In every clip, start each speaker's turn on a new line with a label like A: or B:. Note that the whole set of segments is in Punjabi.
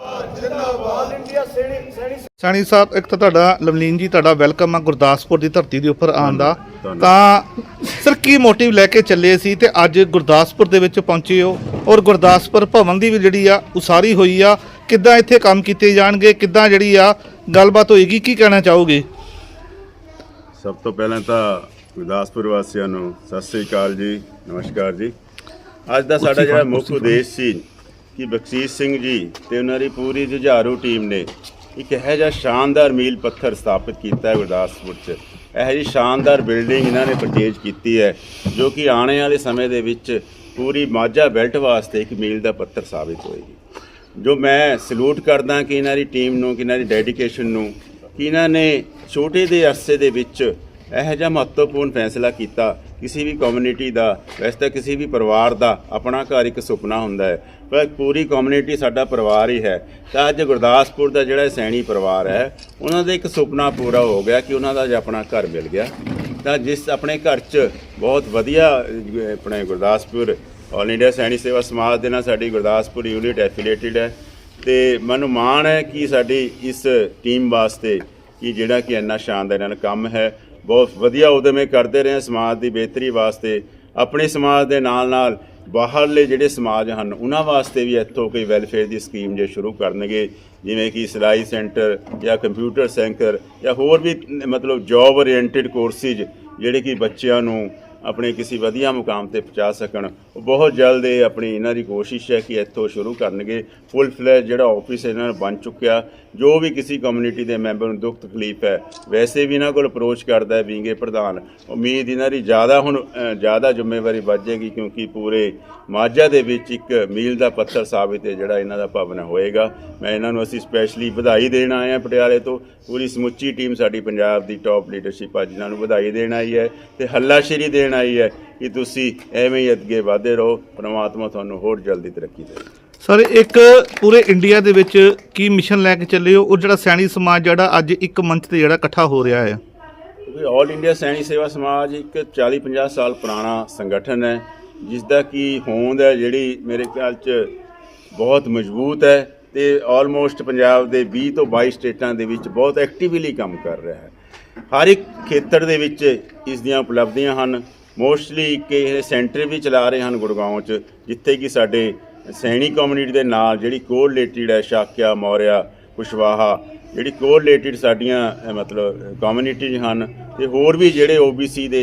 A: ਆਲ ਇੰਡੀਆ ਸੈਣੀ ਸੈਣੀ
B: ਸੈਣੀ ਸਾਹਿਬ ਇੱਕ ਤਾਂ ਤੁਹਾਡਾ ਲਵਲੀਨ ਜੀ ਤੁਹਾਡਾ ਵੈਲਕਮ ਆ ਗੁਰਦਾਸਪੁਰ ਦੀ ਧਰਤੀ ਦੇ ਉੱਪਰ ਆਉਣ ਦਾ। ਤਾਂ ਸਰ ਕੀ ਮੋਟਿਵ ਲੈ ਕੇ ਚੱਲੇ ਸੀ ਤੇ ਅੱਜ ਗੁਰਦਾਸਪੁਰ ਦੇ ਵਿੱਚ ਪਹੁੰਚੇ ਹੋ? ਔਰ ਗੁਰਦਾਸਪੁਰ ਭਵਨ ਦੀ ਵੀ ਜਿਹੜੀ ਆ ਉਸਾਰੀ ਹੋਈ ਆ ਕਿੱਦਾਂ ਇੱਥੇ ਕੰਮ ਕੀਤੇ ਜਾਣਗੇ? ਕਿੱਦਾਂ ਜਿਹੜੀ ਆ ਗੱਲਬਾਤ ਹੋਏਗੀ? ਕੀ ਕਹਿਣਾ ਚਾਹੋਗੇ?
C: ਸਭ ਤੋਂ ਪਹਿਲਾਂ ਤਾਂ ਗੁਰਦਾਸਪੁਰ ਵਾਸੀਆਂ ਨੂੰ ਸਤਿ ਸ੍ਰੀ ਅਕਾਲ ਜੀ ਨਮਸਕਾਰ ਜੀ। ਅੱਜ ਦਾ ਸਾਡਾ ਜਿਹੜਾ ਮੁੱਖ ਉਦੇਸ਼ ਸੀ ਕਿ ਬਖਸ਼ੀਸ਼ ਸਿੰਘ ਜੀ ਤੇ ਉਹਨਾਂ ਦੀ ਪੂਰੀ ਜੁਝਾਰੂ ਟੀਮ ਨੇ ਇੱਕ ਇਹੋ ਜਿਹਾ ਸ਼ਾਨਦਾਰ ਮੀਲ ਪੱਥਰ ਸਥਾਪਿਤ ਕੀਤਾ ਹੈ ਗੁਰਦਾਸਪੁਰ 'ਚ। ਇਹੋ ਜਿਹੀ ਸ਼ਾਨਦਾਰ ਬਿਲਡਿੰਗ ਇਹਨਾਂ ਨੇ ਪਰਚੇਜ ਕੀਤੀ ਹੈ, ਜੋ ਕਿ ਆਉਣ ਵਾਲੇ ਸਮੇਂ ਦੇ ਵਿੱਚ ਪੂਰੀ ਮਾਝਾ ਬੈਲਟ ਵਾਸਤੇ ਇੱਕ ਮੀਲ ਦਾ ਪੱਥਰ ਸਾਬਿਤ ਹੋਏਗੀ। ਜੋ ਮੈਂ ਸਲੂਟ ਕਰਦਾ ਕਿ ਇਹਨਾਂ ਦੀ ਟੀਮ ਨੂੰ, ਕਿ ਇਹਨਾਂ ਦੀ ਡੈਡੀਕੇਸ਼ਨ ਨੂੰ, ਕਿ ਇਹਨਾਂ ਨੇ ਛੋਟੇ ਦੇ ਅਰਸੇ ਦੇ ਵਿੱਚ ਇਹੋ ਜਿਹਾ ਮਹੱਤਵਪੂਰਨ ਫੈਸਲਾ ਕੀਤਾ ਕਿਸੇ ਵੀ ਕਮਿਊਨਿਟੀ ਦਾ, ਵੈਸੇ ਤਾਂ ਕਿਸੇ ਵੀ ਪਰਿਵਾਰ ਦਾ ਆਪਣਾ ਘਰ ਇੱਕ ਸੁਪਨਾ ਹੁੰਦਾ ਹੈ। ਪਰ ਪੂਰੀ ਕਮਿਊਨਿਟੀ ਸਾਡਾ ਪਰਿਵਾਰ ਹੀ ਹੈ। ਤਾਂ ਅੱਜ ਗੁਰਦਾਸਪੁਰ ਦਾ ਜਿਹੜਾ ਸੈਣੀ ਪਰਿਵਾਰ ਹੈ, ਉਹਨਾਂ ਦਾ ਇੱਕ ਸੁਪਨਾ ਪੂਰਾ ਹੋ ਗਿਆ ਕਿ ਉਹਨਾਂ ਦਾ ਅੱਜ ਆਪਣਾ ਘਰ ਮਿਲ ਗਿਆ। ਤਾਂ ਜਿਸ ਆਪਣੇ ਘਰ 'ਚ ਬਹੁਤ ਵਧੀਆ ਆਪਣੇ ਗੁਰਦਾਸਪੁਰ ਆਲ ਇੰਡੀਆ ਸੈਣੀ ਸੇਵਾ ਸਮਾਜ ਦੇ ਨਾਲ ਸਾਡੀ ਗੁਰਦਾਸਪੁਰ ਯੂਨਿਟ ਐਫੀਲੀਏਟਿਡ ਹੈ। ਤੇ ਮੈਨੂੰ ਮਾਣ ਹੈ ਕਿ ਸਾਡੀ ਇਸ ਟੀਮ ਵਾਸਤੇ ਕਿ ਜਿਹੜਾ ਕਿ ਇੰਨਾ ਸ਼ਾਨਦਾਰ ਇਹਨਾਂ ਕੰਮ ਹੈ। ਬਹੁਤ ਵਧੀਆ ਉਦਮੇ ਕਰਦੇ ਰਹੇ ਸਮਾਜ ਦੀ ਬਿਹਤਰੀ ਵਾਸਤੇ। ਆਪਣੇ ਸਮਾਜ ਦੇ ਨਾਲ ਨਾਲ ਬਾਹਰਲੇ ਜਿਹੜੇ ਸਮਾਜ ਹਨ, ਉਹਨਾਂ ਵਾਸਤੇ ਵੀ ਇੱਥੋਂ ਕੋਈ ਵੈਲਫੇਅਰ ਦੀ ਸਕੀਮ ਜੇ ਸ਼ੁਰੂ ਕਰਨਗੇ, ਜਿਵੇਂ ਕਿ ਸਿਲਾਈ ਸੈਂਟਰ ਜਾਂ ਕੰਪਿਊਟਰ ਸੈਂਟਰ ਜਾਂ ਹੋਰ ਵੀ ਮਤਲਬ ਜੌਬ ਓਰੀਐਂਟਡ ਕੋਰਸਿਸ ਜਿਹੜੇ ਕਿ ਬੱਚਿਆਂ ਨੂੰ ਆਪਣੇ ਕਿਸੇ ਵਧੀਆ ਮੁਕਾਮ ਤੇ ਪਹੁੰਚਾ ਸਕਣ। ਉਹ ਬਹੁਤ ਜਲਦ ਇਹ ਆਪਣੀ ਇਹਨਾਂ ਦੀ ਕੋਸ਼ਿਸ਼ ਹੈ ਕਿ ਇੱਥੋਂ ਸ਼ੁਰੂ ਕਰਨਗੇ। ਫੁੱਲ ਫਲੈਜ ਜਿਹੜਾ ਆਫਿਸ ਇਹਨਾਂ ਨੂੰ ਬਣ ਚੁੱਕਿਆ। ਜੋ ਵੀ ਕਿਸੇ ਕਮਿਊਨਿਟੀ ਦੇ ਮੈਂਬਰ ਨੂੰ ਦੁੱਖ ਤਕਲੀਫ ਹੈ, ਵੈਸੇ ਵੀ ਇਹਨਾਂ ਕੋਲ ਅਪਰੋਚ ਕਰਦਾ ਹੈ ਵਿੰਗੇ ਪ੍ਰਧਾਨ। ਉਮੀਦ ਇਹਨਾਂ ਦੀ ਜ਼ਿਆਦਾ ਹੁਣ ਜ਼ਿਆਦਾ ਜ਼ਿੰਮੇਵਾਰੀ ਵੱਧ ਵੱਜੇਗੀ ਕਿਉਂਕਿ ਪੂਰੇ ਮਾਝਾ ਦੇ ਵਿੱਚ ਇੱਕ ਮੀਲ ਦਾ ਪੱਥਰ ਸਾਬਿਤ ਹੈ, ਜਿਹੜਾ ਇਹਨਾਂ ਦਾ ਭਵਨ ਹੋਏਗਾ। ਮੈਂ ਇਹਨਾਂ ਨੂੰ ਅਸੀਂ ਸਪੈਸ਼ਲੀ ਵਧਾਈ ਦੇਣ ਆਏ ਹਾਂ ਪਟਿਆਲੇ ਤੋਂ। ਪੂਰੀ ਸਮੁੱਚੀ ਟੀਮ ਸਾਡੀ ਪੰਜਾਬ ਦੀ ਟੌਪ ਲੀਡਰਸ਼ਿਪ ਅੱਜ ਇਹਨਾਂ ਨੂੰ ਵਧਾਈ ਦੇਣ ਆਈ ਹੈ ਤੇ ਹੱਲਾਸ਼ੇਰੀ ਦੇਣ ਆਈ ਹੈ ਕਿ ਤੁਸੀਂ ਐਵੇਂ ਹੀ ਅੱਗੇ ਵਧਦੇ ਰਹੋ ਪ੍ਰਮਾਤਮਾ ਤੁਹਾਨੂੰ ਹੋਰ ਜਲਦੀ ਤਰੱਕੀ ਦੇਵੇ।
B: ਸਰ ਇੱਕ ਪੂਰੇ ਇੰਡੀਆ ਦੇ ਵਿੱਚ ਕੀ ਮਿਸ਼ਨ ਲੈ ਕੇ ਚੱਲੇ ਹੋ? ਉਹ ਜਿਹੜਾ ਸੈਣੀ ਸਮਾਜ ਜਿਹੜਾ ਅੱਜ ਇੱਕ ਮੰਚ ਤੇ ਜਿਹੜਾ ਇਕੱਠਾ ਹੋ ਰਿਹਾ ਹੈ।
C: ਕਿਉਂਕਿ ਆਲ ਇੰਡੀਆ ਸੈਣੀ ਸੇਵਾ ਸਮਾਜ ਇੱਕ 40-50 ਸਾਲ ਪੁਰਾਣਾ ਸੰਗਠਨ ਹੈ ਜਿਸ ਦਾ ਕੀ ਹੋਂਦ ਹੈ ਜਿਹੜੀ ਮੇਰੇ ਖਿਆਲ 'ਚ ਬਹੁਤ ਮਜ਼ਬੂਤ ਹੈ ਤੇ ਆਲਮੋਸਟ ਪੰਜਾਬ ਦੇ 20 ਤੋਂ 22 ਸਟੇਟਾਂ ਦੇ ਵਿੱਚ ਬਹੁਤ ਐਕਟਿਵਲੀ ਕੰਮ ਕਰ ਰਿਹਾ ਹੈ। ਹਰ ਇੱਕ ਖੇਤਰ ਦੇ ਵਿੱਚ ਇਸ ਦੀਆਂ ਉਪਲਬਧੀਆਂ ਹਨ। ਮੋਸਟਲੀ ਕਿ ਇਹ ਸੈਂਟਰ ਵੀ ਚਲਾ ਰਹੇ ਹਨ ਗੁੜਗਾਉਂ 'ਚ, ਜਿੱਥੇ ਕਿ ਸਾਡੇ ਸੈਣੀ ਕਮਿਊਨਿਟੀ ਦੇ ਨਾਲ ਜਿਹੜੀ ਕੋ ਕੋਰਿਲੇਟਡ ਹੈ, ਸ਼ਾਕਿਆ, ਮੌਰਿਆ, ਕੁਸ਼ਵਾਹਾ, ਜਿਹੜੀ ਕੋ ਕੋਰਿਲੇਟਡ ਸਾਡੀਆਂ ਮਤਲਬ ਕਮਿਊਨਿਟੀਜ਼ ਹਨ। ਤੇ ਹੋਰ ਵੀ ਜਿਹੜੇ OBC ਦੇ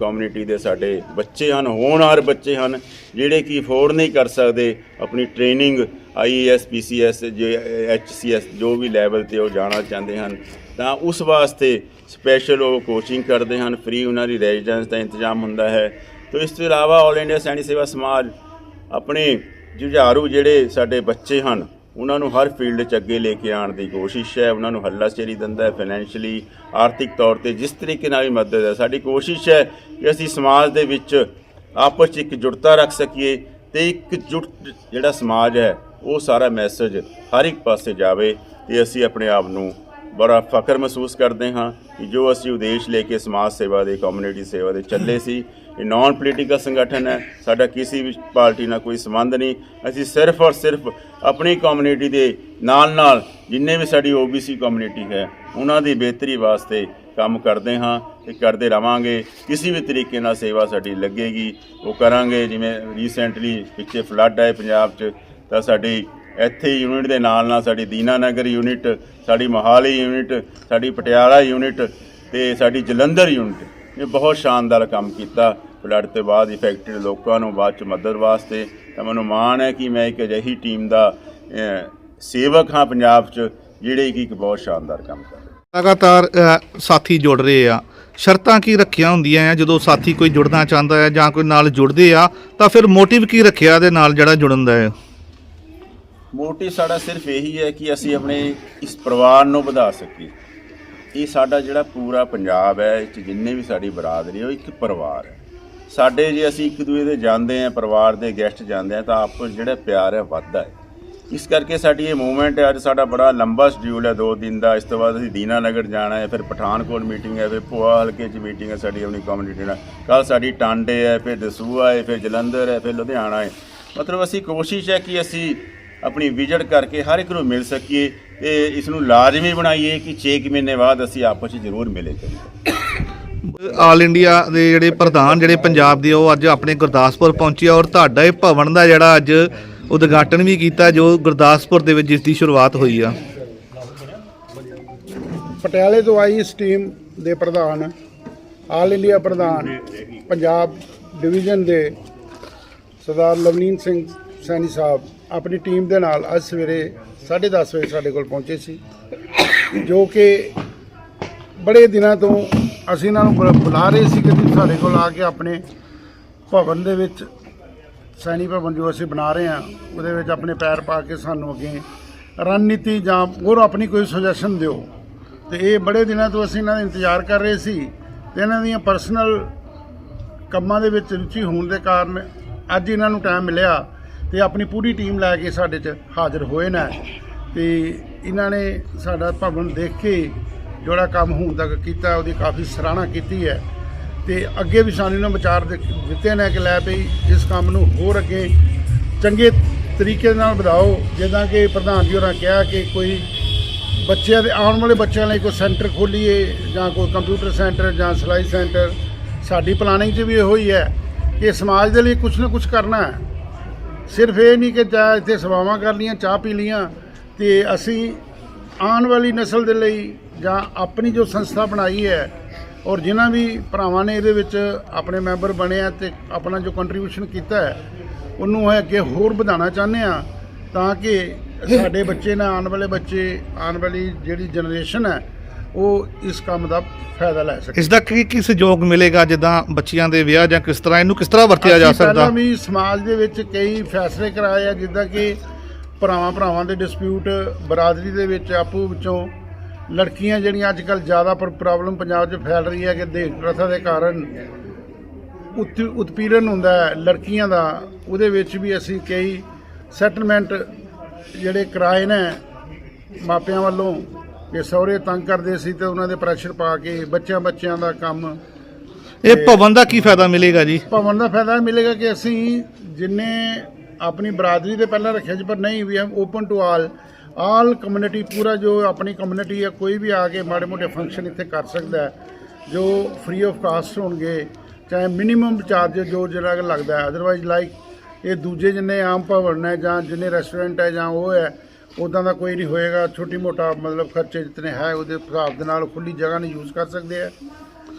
C: ਕਮਿਊਨਿਟੀ ਦੇ ਸਾਡੇ ਬੱਚੇ ਹਨ, ਹੋਣਹਾਰ ਬੱਚੇ ਹਨ, ਜਿਹੜੇ ਕਿ ਅਫੋਰਡ ਨਹੀਂ ਕਰ ਸਕਦੇ ਆਪਣੀ ਟ੍ਰੇਨਿੰਗ IAS PCS ਜੇ HCS ਜੋ ਵੀ ਲੈਵਲ ਤੇ ਉਹ ਜਾਣਾ ਚਾਹੁੰਦੇ ਹਨ। ਤਾਂ ਉਸ ਵਾਸਤੇ ਸਪੈਸ਼ਲ ਉਹ ਕੋਚਿੰਗ ਕਰਦੇ ਹਨ ਫ੍ਰੀ ਉਹਨਾਂ ਦੀ ਰੈਜ਼ੀਡੈਂਸ ਦਾ ਇੰਤਜ਼ਾਮ ਹੁੰਦਾ ਹੈ। ਤੋਂ ਇਸ ਤੋਂ ਇਲਾਵਾ ਆਲ ਇੰਡੀਆ ਸੈਣੀ ਸੇਵਾ ਸਮਾਜ ਆਪਣੇ ਜੁਝਾਰੂ ਜਿਹੜੇ ਸਾਡੇ ਬੱਚੇ ਹਨ, ਉਹਨਾਂ ਨੂੰ ਹਰ ਫੀਲਡ 'ਚ ਅੱਗੇ ਲੈ ਕੇ ਆਉਣ ਦੀ ਕੋਸ਼ਿਸ਼ ਹੈ। ਉਹਨਾਂ ਨੂੰ ਹੱਲਾ ਹੱਲਾਸ਼ੇਰੀ ਦਿੰਦਾ ਹੈ ਫਾਈਨੈਂਸ਼ੀਅਲੀ ਆਰਥਿਕ ਤੌਰ ਤੇ ਜਿਸ ਤਰੀਕੇ ਨਾਲ ਵੀ ਮਦਦ ਹੈ। ਸਾਡੀ ਕੋਸ਼ਿਸ਼ ਹੈ ਕਿ ਅਸੀਂ ਸਮਾਜ ਦੇ ਵਿੱਚ ਆਪਸ 'ਚ ਇੱਕ ਜੁੜਤਾ ਰੱਖ ਸਕੀਏ ਤੇ ਇੱਕ ਜੁਟ ਜਿਹੜਾ ਸਮਾਜ ਹੈ, ਉਹ ਸਾਰਾ ਮੈਸੇਜ ਹਰ ਇੱਕ ਪਾਸੇ ਜਾਵੇ ਤੇ ਅਸੀਂ ਆਪਣੇ ਆਪ ਨੂੰ ਬੜਾ ਫਖਰ ਮਹਿਸੂਸ ਕਰਦੇ ਹਾਂ ਕਿ ਜੋ ਅਸੀਂ ਉਦੇਸ਼ ਲੈ ਕੇ ਸਮਾਜ ਸੇਵਾ ਦੇ ਕਮਿਊਨਿਟੀ ਸੇਵਾ ਦੇ ਚੱਲੇ ਸੀ, ਇਹ ਨਾਨ ਪੋਲੀਟੀਕਲ ਸੰਗਠਨ ਹੈ, ਸਾਡਾ ਕਿਸੇ ਵੀ ਪਾਰਟੀ ਨਾਲ ਕੋਈ ਸੰਬੰਧ ਨਹੀਂ। ਅਸੀਂ ਸਿਰਫ ਔਰ ਸਿਰਫ ਆਪਣੀ ਕਮਿਊਨਿਟੀ ਦੇ ਨਾਲ ਨਾਲ ਜਿੰਨੇ ਵੀ ਸਾਡੀ OBC ਕਮਿਊਨਿਟੀ ਹੈ, ਉਹਨਾਂ ਦੀ ਬਿਹਤਰੀ ਵਾਸਤੇ ਕੰਮ ਕਰਦੇ ਹਾਂ ਤੇ ਕਰਦੇ ਰਵਾਂਗੇ। ਕਿਸੇ ਵੀ ਤਰੀਕੇ ਨਾਲ ਸੇਵਾ ਸਾਡੀ ਲੱਗੇਗੀ, ਉਹ ਕਰਾਂਗੇ। ਜਿਵੇਂ ਰੀਸੈਂਟਲੀ ਪਿੱਛੇ ਫਲੱਡ ਆਏ ਪੰਜਾਬ 'ਚ, ਤਾਂ ਸਾਡੀ ਇੱਥੇ ਯੂਨਿਟ ਦੇ ਨਾਲ ਨਾਲ ਸਾਡੀ ਦੀਨਾਨਗਰ ਯੂਨਿਟ ਸਾਡੀ ਮੋਹਾਲੀ ਯੂਨਿਟ ਸਾਡੀ ਪਟਿਆਲਾ ਯੂਨਿਟ ਤੇ ਸਾਡੀ ਜਲੰਧਰ ਯੂਨਿਟ ਇਹ ਬਹੁਤ ਸ਼ਾਨਦਾਰ ਕੰਮ ਕੀਤਾ। ਫਲੱਡ ਤੋਂ ਬਾਅਦ ਇਫੈਕਟਡ ਲੋਕਾਂ ਨੂੰ ਬਾਅਦ ਚ ਮਦਦ ਵਾਸਤੇ। ਤਾਂ ਮੈਨੂੰ ਮਾਣ ਹੈ ਕਿ ਮੈਂ ਇੱਕ ਅਜਿਹੀ ਟੀਮ ਦਾ ਸੇਵਕ ਹਾਂ ਪੰਜਾਬ 'ਚ, ਜਿਹੜੇ ਕਿ ਇੱਕ ਬਹੁਤ ਸ਼ਾਨਦਾਰ ਕੰਮ ਕਰ ਰਹੇ
B: ਲਗਾਤਾਰ ਸਾਥੀ ਜੁੜ ਰਹੇ ਆ। ਸ਼ਰਤਾਂ ਕੀ ਰੱਖੀਆਂ ਹੁੰਦੀਆਂ ਆ? ਜਦੋਂ ਸਾਥੀ ਕੋਈ ਜੁੜਨਾ ਚਾਹੁੰਦਾ ਹੈ ਜਾਂ ਕੋਈ ਨਾਲ ਜੁੜਦੇ ਆ, ਤਾਂ ਫਿਰ ਮੋਟਿਵ ਕੀ ਰੱਖਿਆ ਦੇ ਨਾਲ ਜਿਹੜਾ ਜੁੜਨ ਦਾ ਹੈ
C: ਮੋਟਿਵ ਸਾਡਾ ਸਿਰਫ ਇਹੀ ਹੈ ਕਿ ਅਸੀਂ ਆਪਣੇ ਇਸ ਪਰਿਵਾਰ ਨੂੰ ਵਧਾ ਸਕੀਏ। ਇਹ ਸਾਡਾ ਜਿਹੜਾ ਪੂਰਾ ਪੰਜਾਬ ਹੈ, ਇਹ 'ਚ ਜਿੰਨੇ ਵੀ ਸਾਡੀ ਬਰਾਦਰੀ ਹੈ, ਉਹ ਇੱਕ ਪਰਿਵਾਰ ਹੈ। ਸਾਡੇ ਜੇ ਅਸੀਂ ਇੱਕ ਦੂਜੇ ਦੇ ਜਾਂਦੇ ਆ ਪਰਿਵਾਰ ਦੇ ਗੈਸਟ ਜਾਂਦੇ ਆ ਤਾਂ ਆਪਸ ਜਿਹੜਾ ਪਿਆਰ ਹੈ, ਵੱਧਦਾ ਹੈ। ਇਸ ਕਰਕੇ ਸਾਡੀ ਇਹ ਮੂਵਮੈਂਟ ਹੈ, ਅੱਜ ਸਾਡਾ ਬੜਾ ਲੰਬਾ ਸ਼ਡਿਊਲ ਹੈ, ਦੋ ਦਿਨ ਦਾ। ਇਸ ਤੋਂ ਬਾਅਦ ਅਸੀਂ ਦੀਨਾਨਗਰ ਜਾਣਾ ਹੈ, ਫਿਰ ਪਠਾਨਕੋਟ ਮੀਟਿੰਗ ਹੈ, ਫਿਰ ਭੋਆ ਹਲਕੇ 'ਚ ਮੀਟਿੰਗ ਹੈ ਸਾਡੀ ਆਪਣੀ ਕਮਿਊਨਿਟੀ ਨਾਲ। ਕੱਲ ਸਾਡੀ ਟਾਂਡੇ ਹੈ, ਫਿਰ ਦਸੂਆ ਹੈ, ਫਿਰ ਜਲੰਧਰ ਹੈ, ਫਿਰ ਲੁਧਿਆਣਾ ਹੈ। ਮਤਲਬ ਅਸੀਂ ਕੋਸ਼ਿਸ਼ ਹੈ ਕਿ ਅਸੀਂ ਆਪਣੀ ਵਿਜ਼ਿਟ ਕਰਕੇ ਹਰ ਇੱਕ ਨੂੰ ਮਿਲ ਸਕੀਏ ਤੇ ਇਸ ਨੂੰ ਲਾਜ਼ਮੀ ਬਣਾਈਏ ਕਿ 6 ਮਹੀਨੇ ਬਾਅਦ ਅਸੀਂ ਆਪਸ ਵਿੱਚ ਜ਼ਰੂਰ ਮਿਲੇ ਕਰੀਏ
B: ਆਲ ਇੰਡੀਆ ਦੇ ਜਿਹੜੇ ਪ੍ਰਧਾਨ ਜਿਹੜੇ ਪੰਜਾਬ ਦੇ ਉਹ ਅੱਜ ਆਪਣੇ ਗੁਰਦਾਸਪੁਰ ਪਹੁੰਚੇ ਔਰ ਤੁਹਾਡਾ ਇਹ ਭਵਨ ਦਾ ਜਿਹੜਾ ਅੱਜ ਉਦਘਾਟਨ ਵੀ ਕੀਤਾ ਜੋ ਗੁਰਦਾਸਪੁਰ ਦੇ ਵਿੱਚ ਜਿਸ ਦੀ ਸ਼ੁਰੂਆਤ ਹੋਈ ਆ।
A: ਪਟਿਆਲੇ ਤੋਂ ਆਈ ਇਸ ਟੀਮ ਦੇ ਪ੍ਰਧਾਨ ਆਲ ਇੰਡੀਆ ਪ੍ਰਧਾਨ ਪੰਜਾਬ ਡਿਵੀਜ਼ਨ ਦੇ ਸਰਦਾਰ ਲਵਨੀਨ ਸਿੰਘ ਸੈਣੀ ਸਾਹਿਬ। ਆਪਣੀ ਟੀਮ ਦੇ ਨਾਲ ਅੱਜ ਸਵੇਰੇ 10:30 ਵਜੇ ਸਾਡੇ ਕੋਲ ਪਹੁੰਚੇ ਸੀ, ਜੋ ਕਿ ਬੜੇ ਦਿਨਾਂ ਤੋਂ ਅਸੀਂ ਇਹਨਾਂ ਨੂੰ ਬੁਲਾ- ਬੁਲਾ ਰਹੇ ਸੀ ਕਿ ਤੁਸੀਂ ਸਾਡੇ ਕੋਲ ਆ ਕੇ ਆਪਣੇ ਭਵਨ ਦੇ ਵਿੱਚ ਸੈਣੀ ਭਵਨ ਜੋ ਅਸੀਂ ਬਣਾ ਰਹੇ ਹਾਂ, ਉਹਦੇ ਵਿੱਚ ਆਪਣੇ ਪੈਰ ਪਾ ਕੇ ਸਾਨੂੰ ਅੱਗੇ ਰਣਨੀਤੀ ਜਾਂ ਹੋਰ ਆਪਣੀ ਕੋਈ ਸੁਜੈਸ਼ਨ ਦਿਓ। ਤੇ ਇਹ ਬੜੇ ਦਿਨਾਂ ਤੋਂ ਅਸੀਂ ਇਹਨਾਂ ਦਾ ਇੰਤਜ਼ਾਰ ਕਰ ਰਹੇ ਸੀ ਤੇ ਇਹਨਾਂ ਦੀਆਂ ਪਰਸਨਲ ਕੰਮਾਂ ਦੇ ਵਿੱਚ ਰੁਚੀ ਹੋਣ ਦੇ ਕਾਰਨ ਅੱਜ ਇਹਨਾਂ ਨੂੰ ਟਾਈਮ ਮਿਲਿਆ। ਤੇ ਆਪਣੀ ਪੂਰੀ ਟੀਮ ਲੈ ਕੇ ਸਾਡੇ 'ਚ ਹਾਜ਼ਰ ਹੋਏ ਨੇ। ਤੇ ਇਹਨਾਂ ਨੇ ਸਾਡਾ ਭਵਨ ਦੇਖ ਕੇ ਜਿਹੜਾ ਕੰਮ ਹੁਣ ਤੱਕ ਕੀਤਾ, ਉਹਦੀ ਕਾਫੀ ਸਰਾਹਣਾ ਕੀਤੀ ਹੈ। ਤੇ ਅੱਗੇ ਵੀ ਸਾਨੂੰ ਇਹਨਾਂ ਵਿਚਾਰ ਦਿੱਤੇ ਨੇ ਕਿ ਲੈ ਭਈ ਇਸ ਕੰਮ ਨੂੰ ਹੋਰ ਅੱਗੇ ਚੰਗੇ ਤਰੀਕੇ ਨਾਲ ਵਧਾਓ। ਜਿੱਦਾਂ ਕਿ ਪ੍ਰਧਾਨ ਜੀ ਹੋਰਾਂ ਕਿਹਾ ਕਿ ਕੋਈ ਬੱਚਿਆਂ ਦੇ, ਆਉਣ ਵਾਲੇ ਬੱਚਿਆਂ ਲਈ ਕੋਈ ਸੈਂਟਰ ਖੋਲੀਏ ਜਾਂ ਕੋਈ ਕੰਪਿਊਟਰ ਸੈਂਟਰ ਜਾਂ ਸਿਲਾਈ ਸੈਂਟਰ। ਸਾਡੀ ਪਲਾਨਿੰਗ 'ਚ ਵੀ ਇਹੋ ਹੀ ਹੈ ਕਿ ਸਮਾਜ ਦੇ ਲਈ ਕੁਝ ਨਾ ਕੁਝ ਕਰਨਾ ਹੈ। ਸਿਰਫ ਇਹ ਨਹੀਂ ਕਿ ਚਾਹ ਇੱਥੇ ਸੇਵਾਵਾਂ ਕਰ ਲੀਆਂ ਚਾਹ ਪੀ ਲੀਆਂ ਤੇ ਅਸੀਂ ਆਉਣ ਵਾਲੀ ਨਸਲ ਦੇ ਲਈ ਜਾਂ ਆਪਣੀ ਜੋ ਸੰਸਥਾ ਬਣਾਈ ਹੈ ਔਰ ਜਿਨ੍ਹਾਂ ਵੀ ਭਰਾਵਾਂ ਨੇ ਇਹਦੇ ਵਿੱਚ ਆਪਣੇ ਮੈਂਬਰ ਬਣੇ ਆ ਤੇ ਆਪਣਾ ਜੋ ਕੰਟਰੀਬਿਊਸ਼ਨ ਕੀਤਾ ਹੈ ਉਹਨੂੰ ਇਹ ਅੱਗੇ ਹੋਰ ਵਧਾਉਣਾ ਚਾਹੁੰਦੇ ਆ ਤਾਂ ਕਿ ਸਾਡੇ ਬੱਚੇ ਨਾ ਆਉਣ ਵਾਲੇ ਬੱਚੇ ਆਉਣ ਵਾਲੀ ਜਿਹੜੀ ਜਨਰੇਸ਼ਨ ਹੈ ਉਹ ਇਸ ਕੰਮ ਦਾ ਫਾਇਦਾ ਲੈ ਸਕੇ।
B: ਇਸ ਦਾ ਕੀ ਕੀ ਸਹਿਯੋਗ ਮਿਲੇਗਾ ਜਿੱਦਾਂ ਬੱਚੀਆਂ ਦੇ ਵਿਆਹ ਜਾਂ ਕਿਸ ਤਰ੍ਹਾਂ? ਇਹਨੂੰ ਕਿਸ ਤਰ੍ਹਾਂ ਵਰਤਿਆ ਜਾ ਸਕਦਾ?
A: ਪਹਿਲਾਂ ਵੀ ਸਮਾਜ ਦੇ ਵਿੱਚ ਕਈ ਫੈਸਲੇ ਕਰਾਏ ਆ ਜਿੱਦਾਂ ਕਿ ਭਰਾਵਾਂ ਭਰਾਵਾਂ ਦੇ ਡਿਸਪਿਊਟ ਬਰਾਦਰੀ ਦੇ ਵਿੱਚ ਆਪੋ ਵਿੱਚੋਂ ਲੜਕੀਆਂ ਜਿਹੜੀਆਂ ਅੱਜ ਕੱਲ ਜ਼ਿਆਦਾ ਪ੍ਰੋਬਲਮ ਪੰਜਾਬ 'ਚ ਫੈਲ ਰਹੀ ਹੈ ਕਿ ਦੇਹ ਪ੍ਰਥਾ ਦੇ ਕਾਰਨ ਉਤ ਉਤਪੀੜਨ ਹੁੰਦਾ ਹੈ ਲੜਕੀਆਂ ਦਾ ਉਹਦੇ ਵਿੱਚ ਵੀ ਅਸੀਂ ਕਈ ਸੈਟਲਮੈਂਟ ਜਿਹੜੇ ਕਿਰਾਏ ਨੇ ਮਾਪਿਆਂ ਵੱਲੋਂ। ਕਿ ਸਹੁਰੇ ਤੰਗ ਕਰਦੇ ਸੀ ਤੇ ਉਹਨਾਂ ਦੇ ਪ੍ਰੈਸ਼ਰ ਪਾ ਕੇ ਬੱਚਿਆਂ ਬੱਚਿਆਂ ਦਾ ਕੰਮ।
B: ਇਹ ਭਵਨ ਦਾ ਕੀ ਫਾਇਦਾ ਮਿਲੇਗਾ ਜੀ?
A: ਭਵਨ ਦਾ ਫਾਇਦਾ ਮਿਲੇਗਾ ਕਿ ਅਸੀਂ ਜਿੰਨੇ ਆਪਣੀ ਬਰਾਦਰੀ ਦੇ ਪਹਿਲਾਂ ਰੱਖਿਆ ਸੀ ਪਰ ਨਹੀਂ ਵੀ ਹਮ open to all all community ਪੂਰਾ ਜੋ ਆਪਣੀ ਕਮਿਊਨਿਟੀ ਹੈ ਕੋਈ ਵੀ ਆ ਕੇ ਮਾੜੇ ਮੋਟੇ ਫੰਕਸ਼ਨ ਇੱਥੇ ਕਰ ਸਕਦਾ ਹੈ ਜੋ ਫ੍ਰੀ ਆਫ ਕਾਸਟ ਹੋਣਗੇ ਚਾਹੇ ਮਿਨੀਮਮ ਚਾਰਜ ਜੋ ਜਿਹੜਾ ਲੱਗਦਾ ਹੈ। ਅਦਰਵਾਈਜ਼ ਲਾਈਕ ਇਹ ਦੂਜੇ ਜਿੰਨੇ ਆਮ ਭਵਨ ਹੈ ਜਾਂ ਜਿੰਨੇ ਰੈਸਟੋਰੈਂਟ ਹੈ ਜਾਂ ਉਹ ਹੈ ਉਦਾਂ ਦਾ ਕੋਈ ਨਹੀਂ ਹੋਏਗਾ ਛੋਟੀ ਮੋਟਾ ਮਤਲਬ ਖਰਚੇ ਜਿਤਨੇ ਹੈ ਉਹਦੇ ਹਿਸਾਬ ਦੇ ਨਾਲ ਖੁੱਲੀ ਜਗ੍ਹਾ ਨੂੰ ਯੂਜ਼ ਕਰ ਸਕਦੇ ਆ।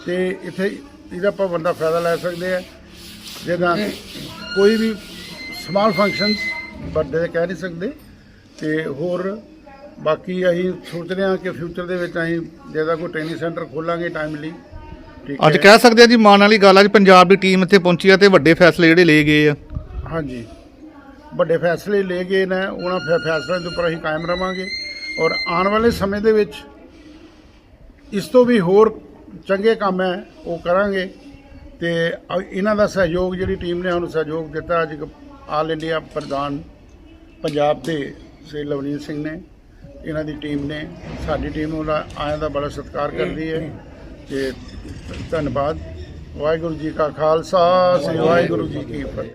A: ਤੇ ਇੱਥੇ ਇਹਦਾ ਭਵਨ ਦਾ ਫਾਇਦਾ ਲੈ ਸਕਦੇ ਆ। ਜਿੱਦਾਂ ਕੋਈ ਵੀ ਸਮਾਲ ਫੰਕਸ਼ਨਸ ਵੱਡੇ ਕਹਿ ਨਹੀਂ ਸਕਦੇ। ਤੇ ਹੋਰ ਬਾਕੀ ਅਸੀਂ ਸੋਚਦੇ ਹਾਂ ਕਿ ਫਿਊਚਰ ਦੇ ਵਿੱਚ ਅਸੀਂ ਜਿਹਦਾ ਕੋਈ ਟ੍ਰੇਨਿੰਗ ਸੈਂਟਰ ਖੋਲਾਂਗੇ ਟਾਈਮਲੀ ਠੀਕ
B: ਅੱਜ ਕਹਿ ਸਕਦੇ ਆ ਜੀ ਮਾਣ ਵਾਲੀ ਗੱਲ ਅੱਜ ਪੰਜਾਬ ਦੀ ਟੀਮ ਇੱਥੇ ਪਹੁੰਚੀ ਆ ਤੇ ਵੱਡੇ ਫੈਸਲੇ ਜਿਹੜੇ ਲਏ ਗਏ ਆ।
A: ਹਾਂਜੀ। ਵੱਡੇ ਫੈਸਲੇ ਲਏ ਗਏ ਨੇ ਉਹਨਾਂ ਫੈ- ਫੈਸਲਿਆਂ ਦੇ ਉੱਪਰ ਅਸੀਂ ਕਾਇਮ ਰਵਾਂਗੇ। ਔਰ ਆਉਣ ਵਾਲੇ ਸਮੇਂ ਦੇ ਵਿੱਚ ਇਸ ਤੋਂ ਵੀ ਹੋਰ ਚੰਗੇ ਕੰਮ ਹੈ, ਉਹ ਕਰਾਂਗੇ। ਤੇ ਇਹਨਾਂ ਦਾ ਸਹਿਯੋਗ ਜਿਹੜੀ ਟੀਮ ਨੇ ਉਹਨੂੰ ਸਹਿਯੋਗ ਦਿੱਤਾ, ਅੱਜ ਆਲ ਇੰਡੀਆ ਪ੍ਰਧਾਨ ਪੰਜਾਬ ਦੇ ਸ੍ਰੀ ਲਵਨੀਤ ਸਿੰਘ ਨੇ, ਇਹਨਾਂ ਦੀ ਟੀਮ ਨੇ, ਸਾਡੀ ਟੀਮ ਉਹਦਾ ਆਇਆਂ ਦਾ ਬੜਾ ਸਤਿਕਾਰ ਕਰਦੀ ਹੈ। ਤੇ ਧੰਨਵਾਦ। ਵਾਹਿਗੁਰੂ ਜੀ ਕਾ ਖਾਲਸਾ, ਸ੍ਰੀ ਵਾਹਿਗੁਰੂ ਜੀ ਕੀ ਫਤਿਹ।